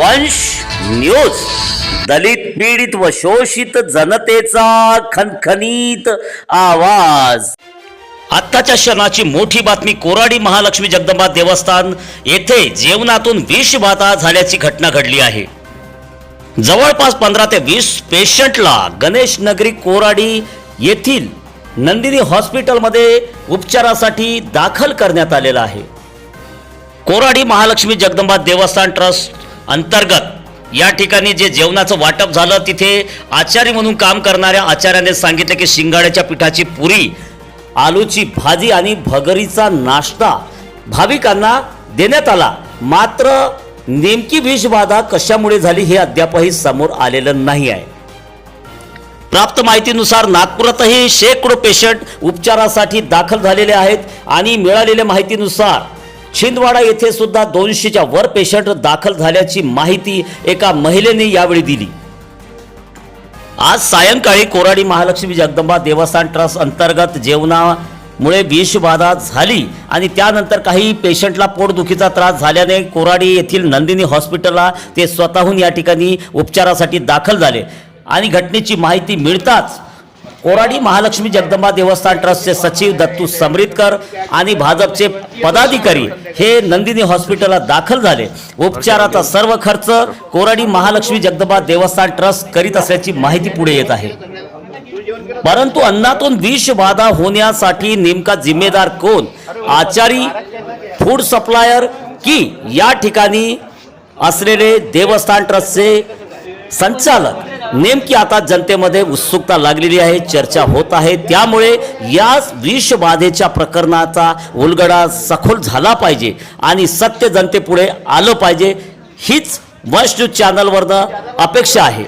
वंश न्यूज दलित पीडित व शोषित जनतेचा खनखनीत आवाज. आत्ताच्या क्षणाची मोठी बातमी कोराडी महालक्ष्मी जगदंबा देवस्थान येथे जेवणातून विषबाधा झाल्याची घटना घडली आहे. जवळपास पंधरा ते वीस पेशंटला गणेश नगरी कोराडी येथील नंदिनी हॉस्पिटलमध्ये उपचारासाठी दाखल करण्यात आलेला आहे. कोराडी महालक्ष्मी जगदंबा देवस्थान ट्रस्ट अंतर्गत. या ठिकाणी जे जेवणाचं वाटप झालं तिथे आचारी म्हणून काम करणाऱ्या आचार्याने सांगितलं की शिंगाड्याच्या पिठाची पुरी आलूची भाजी आणि भगरीचा नाश्ता भाविकांना देण्यात आला. मात्र नेमकी विषबाधा कशामुळे झाली हे अद्यापही समोर आलेलं नाही आहे. प्राप्त माहितीनुसार नागपुरातही शेकडो पेशंट उपचारासाठी दाखल झालेले आहेत आणि मिळालेल्या माहितीनुसार छिंदवाडा येथे सुद्धा दोनशेच्या वर पेशंट दाखल झाल्याची माहिती एका महिलेने यावेळी दिली. आज सायंकाळी कोराडी महालक्ष्मी जगदंबा देवस्थान ट्रस्ट अंतर्गत जेवणामुळे विषबाधा झाली आणि त्यानंतर काही पेशंटला पोटदुखीचा त्रास झाल्याने कोराडी येथील नंदिनी हॉस्पिटलला ते स्वतःहून या ठिकाणी उपचारासाठी दाखल झाले. आणि घटनेची माहिती मिळताच कोराडी महालक्ष्मी जगदंबा देवस्थान ट्रस्टचे सचिव दत्तू समरितकर आणि भाजपचे पदाधिकारी हे नंदिनी हॉस्पिटलला दाखल झाले. उपचाराचा सर्व खर्च कोराडी महालक्ष्मी जगदंबा देवस्थान ट्रस्ट करीत असल्याची माहिती पुढे येत आहे. परंतु अन्नातून विषबाधा होण्यासाठी नेमका जिम्मेदार कोण? आचारी फूड सप्लायर की या ठिकाणी असलेले देवस्थान ट्रस्टचे संचालक? नेमकी आता जनतेमध्ये उत्सुकता लागलेली आहे चर्चा होत आहे. त्यामुळे या विषबाधेच्या प्रकरणाचा उलगडा सखोल झाला पाहिजे आणि सत्य जनतेपुढे आलं पाहिजे हीच वंश न्यूज चॅनलवरनं अपेक्षा आहे.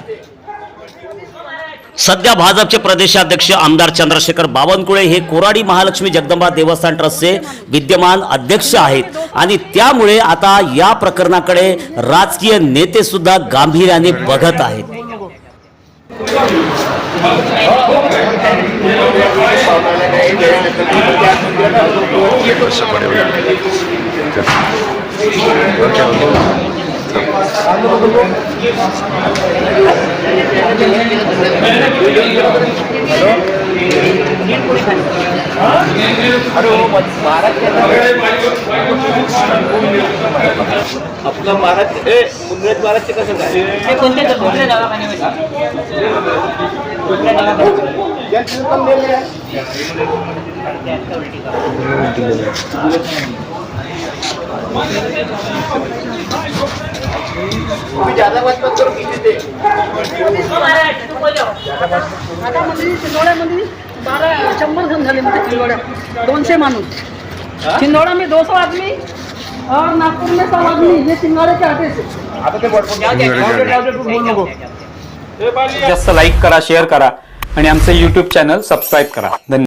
सध्या भाजपचे प्रदेशाध्यक्ष आमदार चंद्रशेखर बावनकुळे हे कोराडी महालक्ष्मी जगदंबा देवस्थान ट्रस्टचे विद्यमान अध्यक्ष आहेत आणि त्यामुळे आता या प्रकरणाकडे राजकीय नेतेसुद्धा गांभीर्याने बघत आहेत. Gracias. आपलं महाराज ए मुंद्रेत महाराजचे कसं काय? हे कोणत्या कोणत्या तुम्ही जादा वाचपात करून किती ते बारा शंभर जण झाले म्हणजे दोनशे माणूस. में दो सौ आदमी और नागपुर में सौ आदमी ये के जास्त लाईक करा शेअर करा आणि आमचं यूट्यूब चॅनल सबस्क्राईब करा. धन्यवाद.